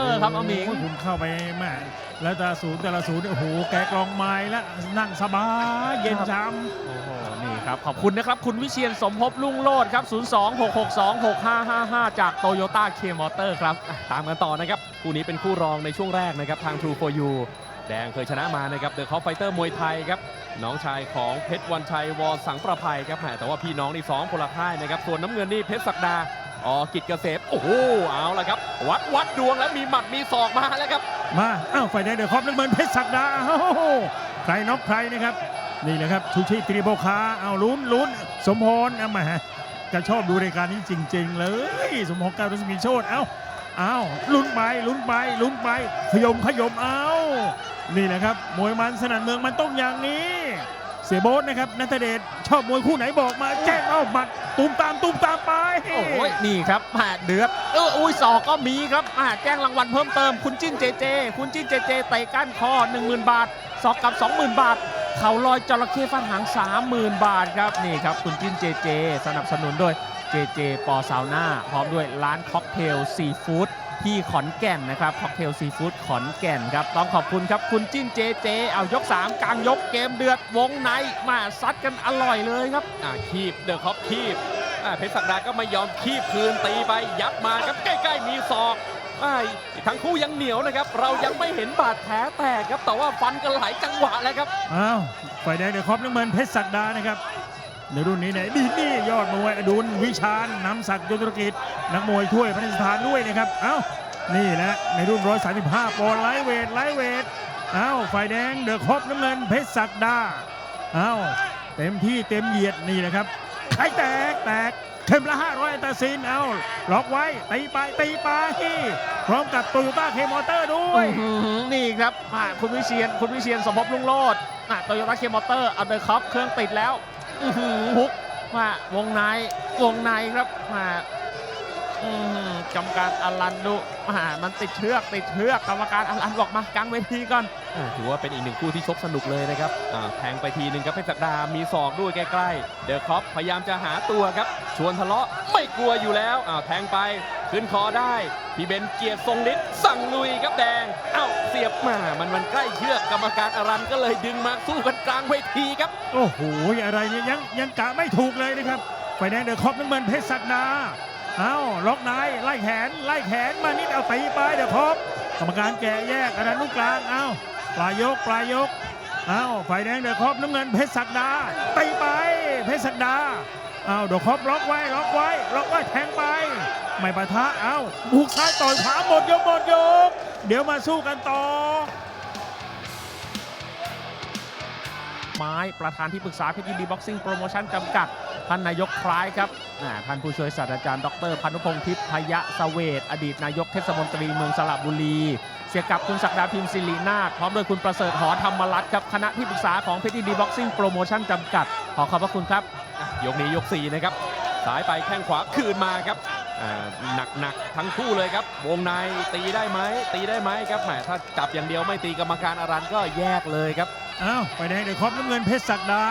เตอร์ครับอาหมิงโโคุณเข้าไปแม่แล้วแต่ศูนย์แต่ละศูนย์เนี่ยโอ้โหแกะกลองไม้แล้วนั่งสบายเย็นช้โอ้โห นี่ครับ ขอบคุณนะครับ คุณวิเชียนสมภพลุ่งโลดครับ 026626555 จากโตโยต้าเคมอเตอร์ครับอะตามกันต่อนะครับ คู่นี้เป็นคู่รองในช่วงแรกนะครับ ทาง True for You แดงเคยชนะมานะครับเดอะคอฟไฟเตอร์มวยไทยครับ น้องชายของเพชรวันชัยวอสังประภัยครับแหมแต่ว่าพี่น้องนี่สองคนละค่ายนะครับ ส่วนน้ำเงินนี่เพชรศักดา ออกิจเกษมโอ้โหเอาละครับ วัดวัดดวงแล้วมีหมัดมีศอกมาแล้วครับ มาอ้าวไฟแดงเดือดครอบน้ำเงินเพชรศักดาอ้าวใครน็อกใครนะครับนี่แหละครับชูชีพตรีโบคาเอาลุ้นลุ้นสมพรเอามาจะชอบดูรายการนี้จริง ๆ เลย สมพรก้าวรัศมีโชตเอ้าเอ้าลุ้นไปลุ้นไปลุ้นไปขยมขยมเอานี่แหละครับมวยมันสนั่นเมืองมันต้องอย่างนี้ เสียโบ๊ทนะครับนัทเดชชอบมวยคู่ไหนบอกมาแจ้งเอาหมัด ตุ้มตามตูมตามไปโอ้ยนี่ครับแหม่เดือดเอออุ้ยสอกก็มีครับแหม่แจ้งรางวัลเพิ่มเติม คุณจิ้นเจเจ คุณจิ้นเจเจเตะก้านคอ10,000 บาทสอกกับ 20,000 บาท เข่าลอยจระเข้ฟันหาง 30,000 บาทครับนี่ครับ คุณจิ้นเจเจ สนับสนุนโดยเจเจปอสาวน่าพร้อมด้วยร้านค็อกเทลซีฟู้ด ที่ขอนแก่นนะครับค็อกเทลซีฟู้ดขอนแก่นครับ ต้องขอบคุณครับ คุณจิ้นเจเจ เอายก 3 กลางยกเกมเดือดวงในมาซัดกันอร่อยเลยครับอ่าคีบเดอะคอปคีบอ่าเพชรศักดาก็ไม่ยอมคีบคืนตีไปยับมาครับใกล้ๆมีศอกอ่าทั้งคู่ยังเหนียวนะครับ เรายังไม่เห็นบาดแผลแตกครับแต่ว่าฟันกันหลายจังหวะแล้วครับอ้าวฝ่ายแดงเดือดครอบน้ำเงินเพชรศักดานะครับ ในรุ่นนี้เนี่ยดีนี่ยอดมวยอดุลวิชาญนำศักดิ์ยนตุรกิจนักมวยถ้วยพระราชทานด้วยนะครับ เอ้า นี่แหละในรุ่น 135ปอนด์ไลท์เวทไลท์เวทเอ้าฝ่ายแดงเดือดครบน้ำเงินเพชรศักดาเอ้าเต็มที่เต็มเหยียดนี่แหละครับใครแตกแตกเข็มละ500อันตาซินเอ้าล็อกไว้ตีไปตีไปพร้อมกับโตโยต้าเคมอเตอร์ด้วยนี่ครับคุณวิเชียนคุณวิเชียนสมภพลุงโลดโตโยต้าเคมอเตอร์อัลเดอร์คัพเครื่องติดแล้ว ฮุกมาวงในวงในครับมา กรรมการอลันดูมามันติดเชือกติดเชือกกรรมการอลันบอกมากลางเวทีก่อนอ่าถือว่าเป็นอีกหนึ่งคู่ที่ชกสนุกเลยนะครับอ่าแทงไปทีหนึ่งครับเพชรศักดา มีศอกด้วยใกล้ๆ เดอะคอปพยายามจะหาตัวครับ ชวนทะเลาะไม่กลัวอยู่แล้วอ้าวแทงไปขึ้นคอได้ พี่เบนเกียรติทรงฤทธิ์สั่งลุยครับแดงอ้าวเสียบมา มันมันใกล้เชือกกรรมการอารันก็เลยดึงมาสู้กันกลางเวทีครับ โอ้โหอะไรเนี่ยยังยังกะไม่ถูกเลยนะครับไฟแดงเดือดครอบน้ำเงินเพชรศักดา เอ้าล็อกในไล่แขนไล่แขนมานิดเอาตีไปเดือดครบกรรมการแกะแยกอันนั้นลูกกลางเอ้าปลายยกปลายยกเอ้าไฟแดงเดือดครบน้ำเงินเพชรศักดาตีไปเพชรศักดาเอ้าเดือดครบล็อกไว้ล็อกไว้ล็อกไว้แทงไป ไม่ปะทะเอ้าบุกซ้ายต่อยขวาหมดยกหมดยก เดี๋ยวมาสู้กันต่อ ไม้ประธานที่ปรึกษาเพชรยินดีบ็อกซิ่งโปรโมชั่นจำกัด ท่านนายกคล้ายครับอ่าท่านผู้ช่วยศาสตราจารย์ดรพานุพงศ์ทิพย์พยะเสเวตอดีตนายกเทศมนตรีเมืองสระบุรี เสียกับคุณศักดาพิมพ์ศิรินาถพร้อมด้วยคุณประเสริฐหอธรรมรัตน์ครับคณะที่ปรึกษาของเพชรยินดีบ็อกซิ่งโปรโมชั่นจำกัด ขอขอบพระคุณครับ ยกนี้ยก4นะครับสายไปแข้งขวาคืนมาครับหนักหนักๆทั้งคู่เลยครับ วงในตีได้ไหมตีได้ไหมครับแหมถ้าจับอย่างเดียวไม่ตีกรรมการอารันก็แยกเลยครับ อ้าวไฟแดงเดือดครอบน้ำเงินเพชรศักดา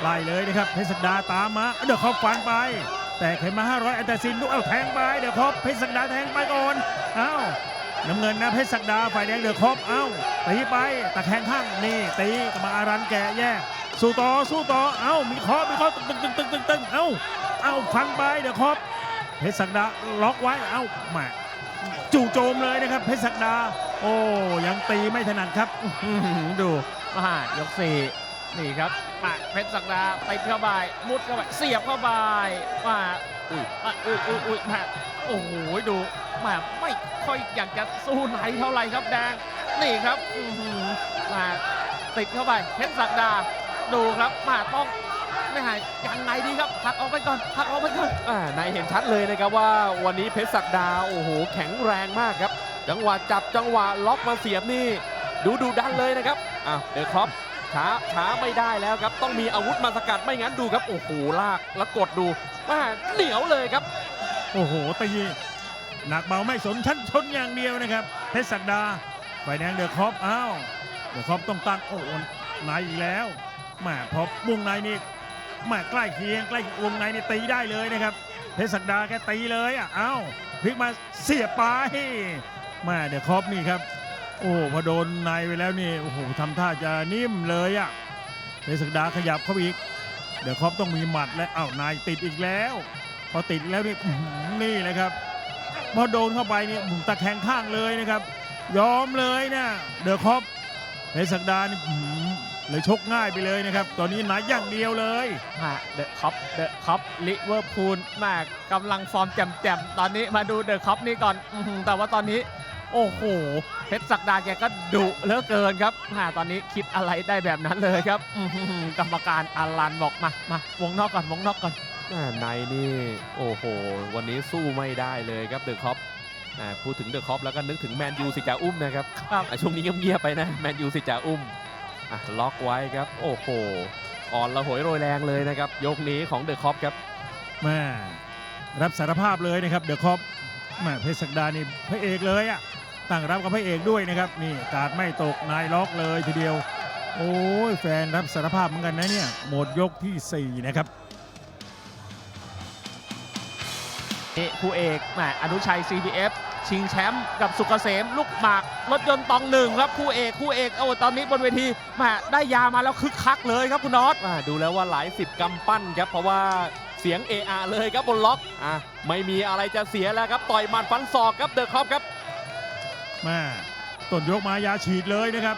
ไล่เลยนะครับเพชรศักดาตามมาเดือดครอบฟันไป แต่เข็มมา500อันตรซินลูกเอาแทงไปเดือดครอบเพชรศักดาแทงไปก่อนอ้าวน้ำเงินนะเพชรศักดาฝ่ายแดงเดือดครอบเอ้าตีไปตะแคงข้างนี่ตีกับมาอารันแกะแย่สู้ต่อสู้ต่อเอ้ามีคอมีคอตึงตึงตึงตึงตึงตึงเอ้าเอ้าฟันไปเดือดครอบเพชรศักดาล็อกไว้เอ้าแหมาจู่โจมเลยนะครับเพชรศักดา โอ้ยังตีไม่ถนัดครับอื้ อหือดูมายกสี่นี่ครับมาเพชรศักดาไปเข้าไปมุดเข้าไปเสียบเข้าไปมาอุ้ยอะอุ้ยอุ้ยอุ้ยมาโอ้โหดูมาไม่ค่อยอยากจะสู้ไหนเท่าไหร่ครับแดงนี่ครับมาติดเข้าไปเพชรศักดาดูครับมาต้องไม่หายยังไงดีครับพักออกไปก่อนพักออกไปก่อนอ่านายเห็นชัดเลยนะครับว่าวันนี้เพชรศักดาโอ้โหแข็งแรงมากครับ จังหวะจับจังหวะล็อกมาเสียบนี่ ดูดูดันเลยนะครับ อะเดอะครอปช้าช้าไม่ได้แล้วครับ ต้องมีอาวุธมาสกัดไม่งั้นดูครับ โอ้โหลากแล้วกดดูมาเหนียวเลยครับ โอ้โหตีหนักเบาไม่สนชั้นชนอย่างเดียวนะครับ เพชรศักดาไฟแดงเดือดครอบอ้าวเดือดครอบต้องตั้งโอ้โหในอีกแล้วแหมพอวงในนี่แหมใกล้เคียงใกล้วงในนี่ตีได้เลยนะครับ เพชรศักดาแกตีเลยอะอ้าวพลิกมาเสียบไปแม่เดี๋ยวครอปนี่ครับ โอ้พอโดนในไปแล้วนี่โอ้โหทำท่าจะนิ่มเลยอะเพชรศักดาขยับเข้าไปอีก เดี๋ยวครอปต้องมีหมัดและอ้าวนายติดอีกแล้ว พอติดแล้วนี่นี่เลยครับ พอโดนเข้าไปนี่หมุนตะแคงข้างเลยนะครับ ยอมเลยนะเดอะคอปเพชรศักดานี่เลยชกง่ายไปเลยนะครับ ตอนนี้หนาอย่างเดียวเลยเดอะคัพเดอะคัพลิเวอร์พูลแม่กำลังฟอร์มแจ่มๆ ตอนนี้มาดูเดอะคัพนี่ก่อน แต่ว่าตอนนี้ โอ้โหเพชรศักดาแกก็ดุเหลือเกินครับแม่ตอนนี้คิดอะไรได้แบบนั้นเลยครับอื้อหือกรรมการอารันบอกมามาวงนอกก่อนวงนอกก่อนอ่าในนี่โอ้โห วันนี้สู้ไม่ได้เลยครับเดอะคอปพูดถึงเดอะคอปแล้วก็นึกถึงแมนยูสิจ่าอุ้มนะครับครับอะช่วงนี้เงียบๆไปนะแมนยูสิจ่าอุ้มอะล็อกไว้ครับ โอ้โหอ่อนระหวยโรยแรงเลยนะครับ ยกนี้ของเดอะคอปครับแม่รับสารภาพเลยนะครับเดอะคอป แม่เพชรศักดานี่พระเอกเลยอะตั้งรับกับพระเอกด้วยนะครับนี่การดไม่ตกนายล็อกเลยทีเดียว โอ้ยแฟนรับสารภาพเหมือนกันนะเนี่ยหมดยกทีสี่4 นะครับนี่คู่เอกแหมอนุชัย CPF ชิงแชมป์กับสุกเกษมลูกหมากรถยนต์ตองหนึ่งครับคู่เอกคู่เอกโอ้ตอนนี้บนเวทีแหมได้ยามาแล้วคึกคักเลยครับคุณน็อตอ่าดูแล้วว่าหลายสิบกำปั้นครับเพราะว่า เสียง AR เลยครับบนล็อกอะไม่มีอะไรจะเสียแล้วครับ ต่อยหมัดฟันศอกครับเดอะคอปครับแม่ต้นยกมายาฉีดเลยนะครับ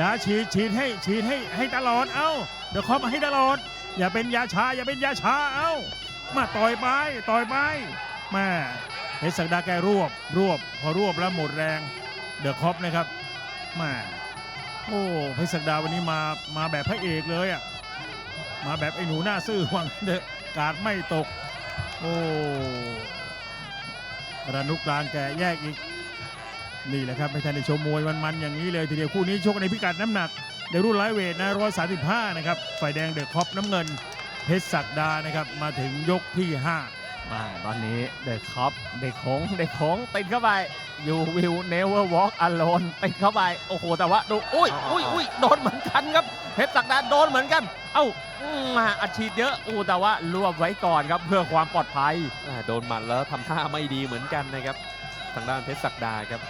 ยาฉีดฉีดให้ฉีดให้ให้ตลอดเอ้าเดี๋ยวคอมาให้ตลอด อย่าเป็นยาชาอย่าเป็นยาชาเอ้ามาต่อยไปต่อยไปแม่เพชรศักดาแกรวบรวบพอรวบแล้วหมดแรงเดอะคอปนะครับแม่โอ้เพชรศักดาวันนี้มามาแบบพระเอกเลยอะมาแบบไอ้หนูหน้าซื่อหวังเดอะ การไม่ตก โอ้ระนุกลางแกแยกอีก นี่แหละครับไม่ทันได้ชมมวยมันๆอย่างนี้เลยทีเดียวคู่นี้ชกในพิกัดน้ำหนักในรุ่นไลเวทนะ135นะครับฝ่ายแดงเดอะคอปน้ำเงินเพชรศักดานะครับมาถึงยกที่5มาตอนนี้เดอะคอปเด็กโขงเด็กโขงติดเข้าไป you will never walk alone ติดเข้าไป โอ้โห แต่ว่าดู อุ้ยอุ้ยอุ้ยโดนเหมือนกัน โดนเหมือนกัน เอ้าอืมมาอัดฉีดเยอะอู้แต่ว่ารวบไว้ก่อนครับเพื่อความปลอดภัย อ่าโดนหมัดแล้วทำท่าไม่ดีเหมือนกันนะครับ ทางด้านเพชรศักดาครับ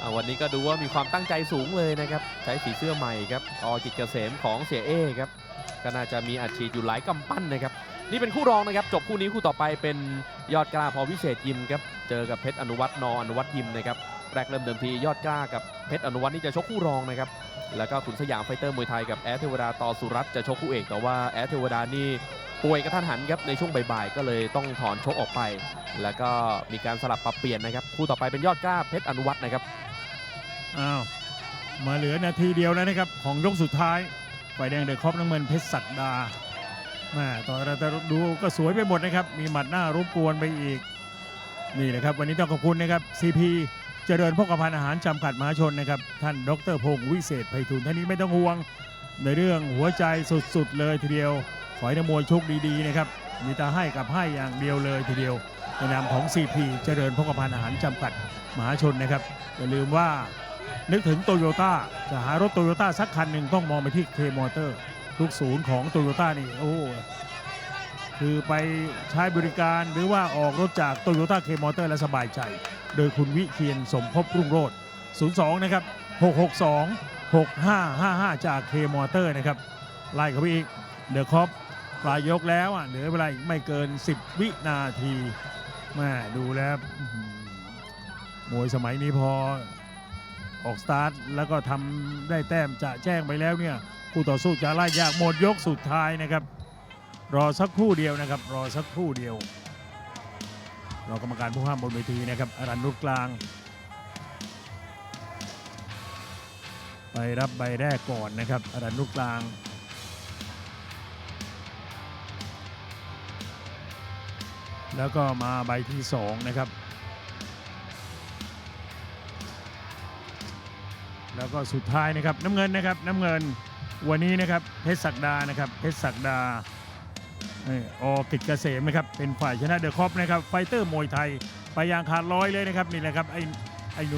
อ่าวันนี้ก็ดูว่ามีความตั้งใจสูงเลยนะครับ ใช้สีเสื้อใหม่ครับอกิจเกษมของเสียเอครับก็น่าจะมีอัดฉีดอยู่หลายกำปั้นนะครับ นี่เป็นคู่รองนะครับ จบคู่นี้คู่ต่อไปเป็นยอดกล้าพอวิเศษยิมครับเจอกับเพชรอนุวัฒน์นออนุวัฒน์ยิมนะครับแรกเริ่มเดิมทียอดกล้ากับเพชรอนุวัฒน์นี่จะชกคู่รองนะครับ แล้วก็ขุนสยามไฟเตอร์มวยไทยกับแอดเทวดาต่อสุรัตจะชกคู่เอก แต่ว่าแอดเทวดานี่ป่วยกระทันหันครับในช่วงบ่ายๆก็เลยต้องถอนชกออกไป แล้วก็มีการสลับปรับเปลี่ยนนะครับคู่ต่อไปเป็นยอดกล้าเพชรอนุวัฒน์นะครับอ้าวมาเหลือนาทีเดียวแล้วนะครับของยกสุดท้ายฝ่ายแดงเดอะครอปน้ำเงินเพชรศักดาแม่ต่อยเราแต่ดูก็สวยไปหมดนะครับ มีหมัดหน้ารบกวนไปอีก นี่แหละครับ วันนี้ต้องขอบคุณนะครับ CP จริญพกพันธ์อาหารจำกัดมหาชนนะครับ ท่านดรพงศ์วิเศษไพฑูรย์ท่านนี้ไม่ต้องห่วง ในเรื่องหัวใจสุดๆเลยทีเดียว ขอให้นักมวยโชคดีๆนะครับ มีต่ให้กับให้อย่างเดียวเลยทีเดียว ในนามของ CP เจริญพกพันธ์อาหารจำกัดมหาชนนะครับ อย่าลืมว่านึกถึงโตโยต้าจะหารถโตโยต้าสักคันหนึ่งต้องมองไปที่เคมอเตอร์ ทุกศูนย์ของโตโยต้านี่โอ้ คือไปใช้บริการหรือว่าออกรถจากโตโยต้าเคมอเตอร์และสบายใจ โดยคุณวิเคียนสมภพรุ่งโรจน์02 นะครับ 662 6555 จากเคมอเตอร์นะครับ ไล่เข้าไปอีกเดอะคอปปลายยกแล้วอะเหลือเวลาอีกไม่เกิน 10 วินาทีแม่ดูแล้วมวยสมัยนี้พอออกสตาร์ทแล้วก็ทำได้แต้มจะแจ้งไปแล้วเนี่ยคู่ต่อสู้จะไล่ยากหมดยกสุดท้ายนะครับ รอสักครู่เดียวนะครับ รอสักครู่เดียวรอกรรมการผู้ห้ามบนเวทีนะครับอรันนุชกลาง ไปรับใบแรกก่อนนะครับอรันนุชกลางแล้วก็มาใบที่สองนะครับ แล้วก็สุดท้ายนะครับน้ำเงินนะครับน้ำเงินวันนี้นะครับเพชรศักดานะครับเพชรศักดา ออกิจเกษมนะครับเป็นฝ่ายชนะเดอะคอปนะครับไฟเตอร์มวยไทย ไปยางขาดร้อยเลยนะครับนี่แหละครับไอ